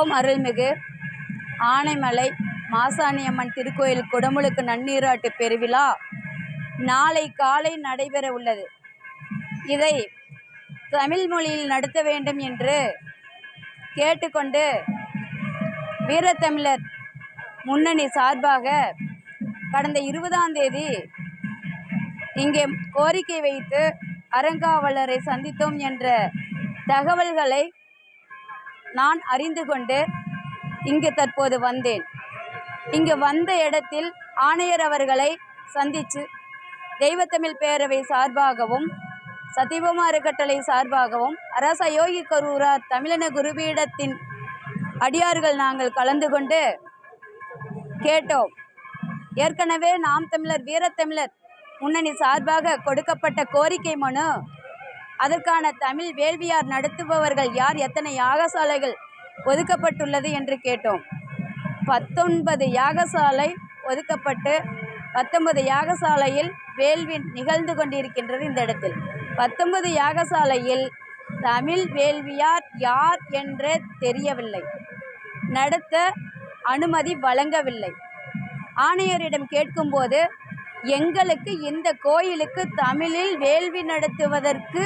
ஓம் அருள்மிகு. ஆனைமலை மாசாணியம்மன் திருக்கோயில் குடமுழுக்கு நன்னீராட்டு பெருவிழா நாளை காலை நடைபெற உள்ளது. இதை தமிழ் மொழியில் நடத்த வேண்டும் என்று கேட்டுக்கொண்டு வீரத்தமிழர் முன்னணி சார்பாக கடந்த இருபதாம் தேதி இங்கே கோரிக்கை வைத்து அறங்காவலரை சந்தித்தோம் என்ற தகவல்களை நான் அறிந்து கொண்டு இங்கு தற்போது வந்தேன். இங்கு வந்த இடத்தில் ஆணையர் அவர்களை சந்தித்து தெய்வத்தமிழ் பேரவை சார்பாகவும் சத்தியபமா அறக்கட்டளை சார்பாகவும் அரச யோகி கரூரார் தமிழன குருபீடத்தின் அடியார்கள் நாங்கள் கலந்து கொண்டு கேட்டோம். ஏற்கனவே நாம் தமிழர் வீரத்தமிழர் முன்னணி சார்பாக கொடுக்கப்பட்ட கோரிக்கை மனு அதற்கான தமிழ் வேள்வியார் நடத்துபவர்கள் யார்? எத்தனை யாகசாலைகள் ஒதுக்கப்பட்டுள்ளது என்று கேட்டோம். பத்தொன்பது யாகசாலை ஒதுக்கப்பட்டு பத்தொன்பது யாகசாலையில் வேள்வி நிகழ்ந்து கொண்டிருக்கின்றது இந்த இடத்தில். பத்தொன்பது யாகசாலையில் தமிழ் வேள்வியார் யார் என்றே தெரியவில்லை. நடத்த அனுமதி வழங்கவில்லை. ஆணையரிடம் கேட்கும்போது எங்களுக்கு இந்த கோயிலுக்கு தமிழில் வேள்வி நடத்துவதற்கு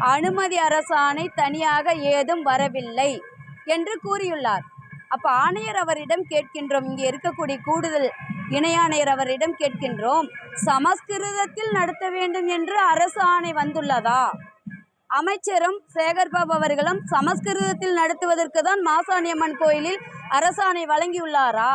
அனுமதி அரசாணை தனியாக ஏதும் வரவில்லை என்று கூறியுள்ளார். அப்போ ஆணையர் அவரிடம் கேட்கின்றோம். இங்கே இருக்கக்கூடிய கூடுதல் இணை ஆணையர் அவரிடம் கேட்கின்றோம். சமஸ்கிருதத்தில் நடத்த வேண்டும் என்று அரசு ஆணை வந்துள்ளதா? அமைச்சரும் சேகர்பாபு அவர்களும் சமஸ்கிருதத்தில் நடத்துவதற்கு தான் மாசாணியம்மன் கோயிலில் அரசாணை வழங்கியுள்ளாரா?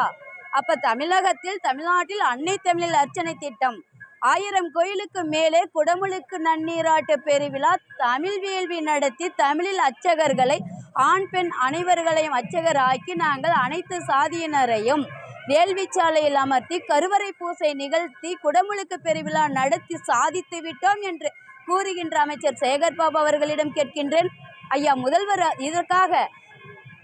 அப்ப தமிழகத்தில் தமிழ்நாட்டில் அன்னை தமிழில் அர்ச்சனை திட்டம் ஆயிரம் கோயிலுக்கு மேலே குடமுழுக்கு நன்னீராட்டு பெருவிழா தமிழ் வேள்வி நடத்தி தமிழில் அர்ச்சகர்களை ஆண் பெண் அனைவர்களையும் அச்சகர் ஆக்கி நாங்கள் அனைத்து சாதியினரையும் வேள்வி சாலையில் அமர்த்தி கருவறை பூசை நிகழ்த்தி குடமுழுக்கு பெருவிழா நடத்தி சாதித்து விட்டோம் என்று கூறுகின்ற அமைச்சர் சேகர்பாபு அவர்களிடம் கேட்கின்றேன். ஐயா முதல்வர் இதற்காக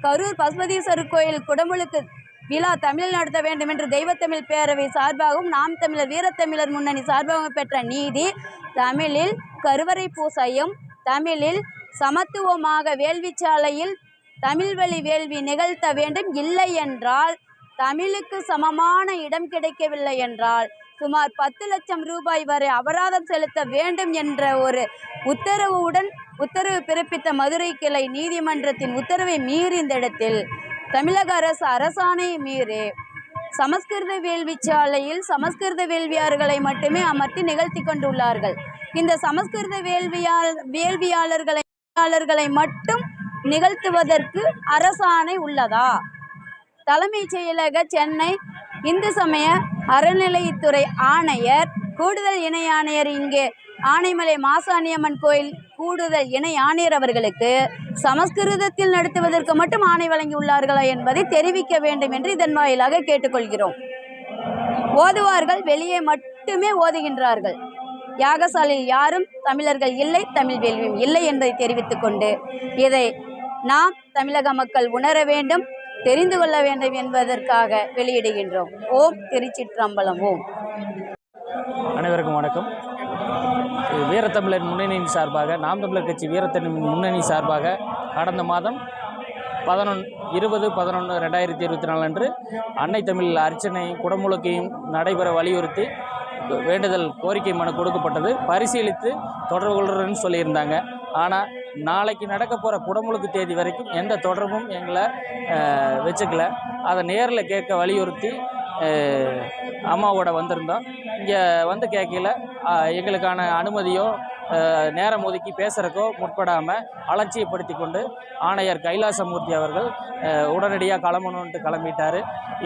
கரூர் பசுபதீஸ்வரர் கோயில் குடமுழுக்கு விழா தமிழில் நடத்த வேண்டும் என்று தெய்வத்தமிழ் பேரவை சார்பாகவும் நாம் தமிழர் வீரத்தமிழர் முன்னணி சார்பாகவும் பெற்ற நீதி தமிழில் கருவறை பூசையும் தமிழில் சமத்துவமாக வேள்விச்சாலையில் தமிழ் வழி வேள்வி நிகழ்த்த வேண்டும். இல்லை என்றால் தமிழுக்கு சமமான இடம் கிடைக்கவில்லை என்றால் சுமார் பத்து லட்சம் ரூபாய் வரை அபராதம் செலுத்த வேண்டும் என்ற ஒரு உத்தரவுடன் உத்தரவு பிறப்பித்த மதுரை கிளை நீதிமன்றத்தின் உத்தரவை மீறி இந்த இடத்தில் தமிழக அரசு அரசாணையை மீறி. சமஸ்கிருத வேள்விச்சாலையில் சமஸ்கிருத வேள்வியாளர்களை மட்டுமே அமர்த்தி நிகழ்த்தி கொண்டுள்ளார்கள். இந்த சமஸ்கிருத வேள்வியால் வேள்வியாளர்களை வேள்வியாளர்களை மட்டும் நிகழ்த்துவதற்கு அரசாணை உள்ளதா? தலைமைச் செயலக சென்னை இந்து சமய அறநிலையத்துறை ஆணையர் கூடுதல் இணை ஆணையர் இங்கே ஆனைமலை மாசாணியம்மன் கோயில் கூடுதல் இணை ஆணையர் அவர்களுக்கு சமஸ்கிருதத்தில் நடத்துவதற்கு மட்டும் ஆணை வழங்கியுள்ளார்களா என்பதை தெரிவிக்க வேண்டும் என்று இதன் வாயிலாக கேட்டுக்கொள்கிறோம். ஓதுவார்கள் வெளியே மட்டுமே ஓதுகின்றார்கள். யாகசாலையில் யாரும் தமிழர்கள் இல்லை தமிழ் வேள்வியும் இல்லை என்பதை தெரிவித்துக் கொண்டு இதை நாம் தமிழக மக்கள் உணர வேண்டும் தெரிந்து கொள்ள வேண்டும் என்பதற்காக வெளியிடுகின்றோம். ஓம் திருச்சிற்றம்பலம். ஓம். அனைவருக்கும் வணக்கம். வீரத்தமிழர் முன்னணியின் சார்பாக நாம் தமிழர் கட்சி வீரத்தமிழ் முன்னணி சார்பாக கடந்த மாதம் பதினொன் இருபது பதினொன்று ரெண்டாயிரத்தி இருபத்தி நாலு அன்று அன்னை தமிழ் அர்ச்சனை குடமுழுக்கையும் நடைபெற வலியுறுத்தி வேண்டுதல் கோரிக்கை மனு கொடுக்கப்பட்டது. பரிசீலித்து தொடர்பு கொள்கிறேன்னு சொல்லியிருந்தாங்க. ஆனால் நாளைக்கு நடக்க போகிற குடமுழுக்கு தேதி வரைக்கும் எந்த தொடர்பும் எங்களை வச்சுக்கல. அதை நேரில் கேட்க வலியுறுத்தி அம்மாவோட வந்திருந்தோம். இங்கே வந்து கேட்கல எங்களுக்கான அனுமதியோ நேரம் ஒதுக்கி பேசுகிறக்கோ முற்படாமல் அலட்சியப்படுத்தி கொண்டு ஆணையர் கைலாசமூர்த்தி அவர்கள் உடனடியாக கிளம்பணுன்ட்டு கிளம்பிட்டார்.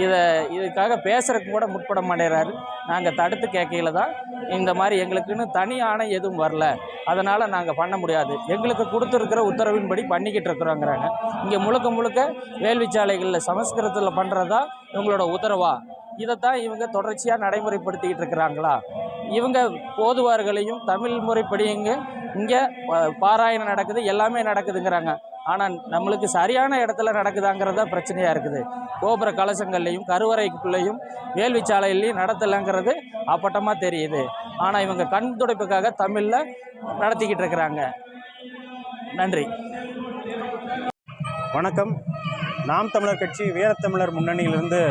இதை இதுக்காக பேசுகிறக்கு கூட முற்பட மாட்டேறாரு. நாங்கள் தடுத்து கேட்கையில தான் இந்த மாதிரி எங்களுக்குன்னு தனி ஆணை எதுவும் வரல. அதனால் நாங்கள் பண்ண முடியாது. எங்களுக்கு கொடுத்துருக்கிற உத்தரவின்படி பண்ணிக்கிட்டு இருக்கிறோங்கிறாங்க. இங்கே முழுக்க முழுக்க வேள்விச்சாலைகளில் சமஸ்கிருதத்தில் பண்ணுறதா இவங்களோட உத்தரவா? இதைத்தான் இவங்க தொடர்ச்சியாக நடைமுறைப்படுத்திக்கிட்டு இருக்கிறாங்களா? இவங்க போதுவார்களையும் தமிழ் முறைப்படி இங்கே இங்கே பாராயணம் நடக்குது எல்லாமே நடக்குதுங்கிறாங்க. ஆனால் நம்மளுக்கு சரியான இடத்துல நடக்குதாங்கிறதா பிரச்சனையாக இருக்குது. கோபுர கலசங்கள்லையும் கருவறைக்குள்ளேயும் வேள்விச்சாலையிலையும் நடத்தலைங்கிறது அப்பட்டமாக தெரியுது. ஆனால் இவங்க கண் துடைப்புக்காக தமிழில் நடத்திக்கிட்டு இருக்கிறாங்க. நன்றி. வணக்கம். நாம் தமிழர் கட்சி வீரத்தமிழர் முன்னணியிலிருந்து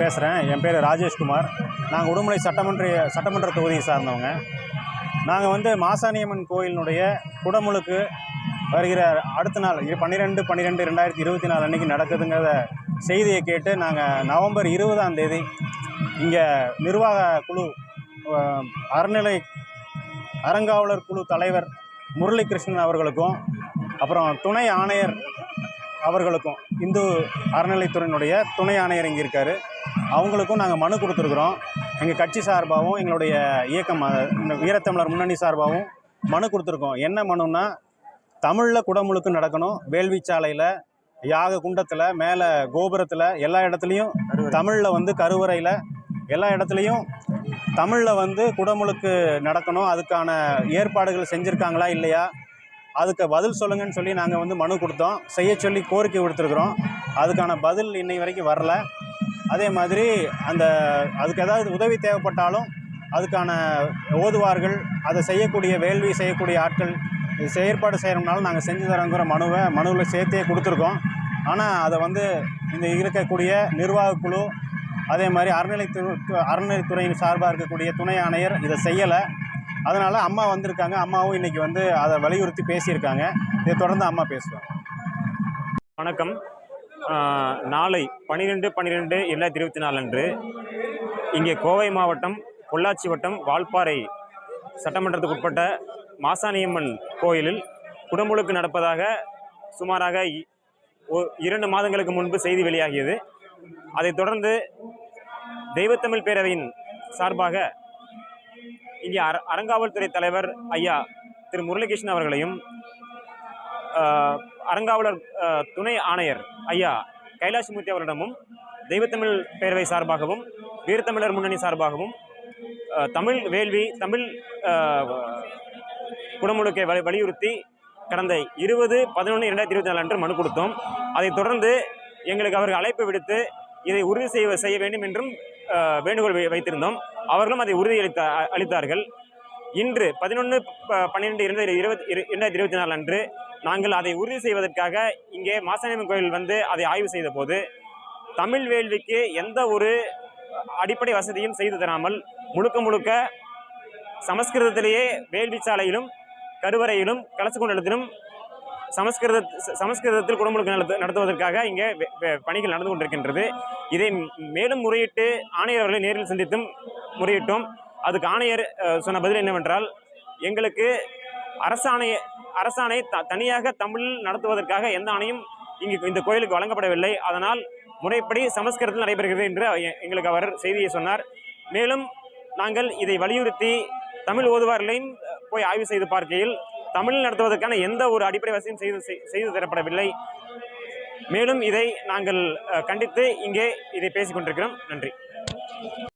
பேசுகிறேன் என் பேர் ராஜேஷ்குமார். நாங்கள் உடுமலை சட்டமன்ற சட்டமன்ற தொகுதியை சார்ந்தவங்க. நாங்கள் வந்து மாசாணியம்மன் கோயிலினுடைய குடமுழுக்கு வருகிற அடுத்த நாள் பன்னிரெண்டு பன்னிரெண்டு ரெண்டாயிரத்தி இருபத்தி நாலு அன்றைக்கி நடக்குதுங்கிறத செய்தியை கேட்டு நாங்கள் நவம்பர் இருபதாம் தேதி இங்கே நிர்வாக குழு அறநிலை அறங்காவலர் குழு தலைவர் முரளிகிருஷ்ணன் அவர்களுக்கும் அப்புறம் துணை ஆணையர் அவர்களுக்கும் இந்து அறநிலைத்துறையினுடைய துணை ஆணையர் இங்கே இருக்கார். அவங்களுக்கும் நாங்கள் மனு கொடுத்துருக்குறோம். எங்கள் கட்சி சார்பாகவும் எங்களுடைய இயக்கம் இந்த வீரத்தமிழர் முன்னணி சார்பாகவும் மனு கொடுத்துருக்கோம். என்ன மனுன்னா தமிழில் குடமுழுக்கு நடக்கணும். வேள்விச்சாலையில் யாக குண்டத்தில் மேலே கோபுரத்தில் எல்லா இடத்துலையும் தமிழில் வந்து கருவறையில் எல்லா இடத்துலையும் தமிழில் வந்து குடமுழுக்கு நடக்கணும். அதுக்கான ஏற்பாடுகள் செஞ்சுருக்காங்களா இல்லையா? அதுக்கு பதில் சொல்லுங்கன்னு சொல்லி நாங்கள் வந்து மனு கொடுத்தோம். செய்ய சொல்லி கோரிக்கை கொடுத்துருக்குறோம் அதுக்கான பதில் இன்னை வரைக்கும் வரல. அதே மாதிரி அந்த அதுக்கு ஏதாவது உதவி தேவைப்பட்டாலும் அதுக்கான ஓதுவார்கள் அதை செய்யக்கூடிய வேள்வி செய்யக்கூடிய ஆட்கள் இது செயற்பாடு செய்கிறோம்னாலும் நாங்கள் செஞ்சு தரோங்கிற மனுவை மனுவில் சேர்த்தே கொடுத்துருக்கோம். ஆனால் அதை வந்து இந்த இருக்கக்கூடிய நிர்வாகக் குழு அதே மாதிரி அறநிலைத்துறை அறநிலைத்துறையின் சார்பாக இருக்கக்கூடிய துணை ஆணையர் இதை செய்யலை. அதனால் அம்மா வந்திருக்காங்க. அம்மாவும் இன்றைக்கி வந்து அதை வலியுறுத்தி பேசியிருக்காங்க. இதை தொடர்ந்து அம்மா பேசுவாங்க. வணக்கம். நாளை பன்னிரெண்டு பன்னிரெண்டு இரண்டாயிரத்தி இருபத்தி நாலு அன்று இங்கே கோவை மாவட்டம் பொள்ளாச்சி வட்டம் வால்பாறை சட்டமன்றத்துக்கு உட்பட்ட மாசாணியம்மன் கோயிலில் குடமுழுக்கு நடப்பதாக சுமாராக இ- இரண்டு மாதங்களுக்கு முன்பு செய்தி வெளியாகியது. அதைத் தொடர்ந்து தெய்வத்தமிழ் பேரவையின் சார்பாக இங்கே அர அறங்காவல்துறை தலைவர் ஐயா திரு முரளிகிருஷ்ணன் அவர்களையும் அறங்காவலர் துணை ஆணையர் ஐயா கைலாஷ்மூர்த்தி அவரிடமும் தெய்வத்தமிழ் பேரவை சார்பாகவும் வீரத்தமிழர் முன்னணி சார்பாகவும் தமிழ் வேள்வி தமிழ் குடமுழுக்கை வலி வலியுறுத்தி கடந்த இருபது பதினொன்று இரண்டாயிரத்தி இருபத்தி நாலு அன்று மனு கொடுத்தோம். அதைத் தொடர்ந்து எங்களுக்கு அவர்கள் அழைப்பு விடுத்து இதை உறுதி செய்ய செய்ய வேண்டும் என்றும் வேண்டுகோள் வை- வைத்திருந்தோம். அவர்களும் அதை உறுதியளித்த அளித்தார்கள். இன்று பதினொன்று பன்னிரெண்டு இரண்டாயிரத்தி இருபத்தி இரண்டாயிரத்தி இருபத்தி நாலு அன்று நாங்கள் அதை உறுதி செய்வதற்காக இங்கே மாசாணியம்மன் கோயில் வந்து அதை ஆய்வு செய்த போது தமிழ் வேள்விக்கு எந்த ஒரு அடிப்படை வசதியும் செய்து தராமல் முழுக்க முழுக்க சமஸ்கிருதத்திலேயே வேள்வி சாலையிலும் கருவறையிலும் கலசுக்கு குண்டலத்திலும் சமஸ்கிருத சமஸ்கிருதத்தில் குடமுழுக்கு நடத்து நடத்துவதற்காக இங்கே பணிகள் நடந்து கொண்டிருக்கின்றது. இதை மேலும் முறையிட்டு ஆணையர் அவர்களை நேரில் சந்தித்தும் முறையிட்டோம். அதுக்கு ஆணையர் சொன்ன பதில் என்னவென்றால் எங்களுக்கு அரசாணை அரசாணை த தனியாக தமிழில் நடத்துவதற்காக எந்த ஆணையும் இங்கு இந்த கோயிலுக்கு வழங்கப்படவில்லை. அதனால் முறைப்படி சமஸ்கிருதத்தில் நடைபெறுகிறது என்று எங்களுக்கு அவர் செய்தியை சொன்னார். மேலும் நாங்கள் இதை வலியுறுத்தி தமிழ் ஓதுவார்களையும் போய் ஆய்வு செய்து பார்க்கையில் தமிழ் நடத்துவதற்கான எந்த ஒரு அடிப்படை வசதியும் செய்து செய்- செய்து தரப்படவில்லை. மேலும் இதை நாங்கள் கண்டித்து இங்கே இதை பேசிக் கொண்டிருக்கிறோம் நன்றி.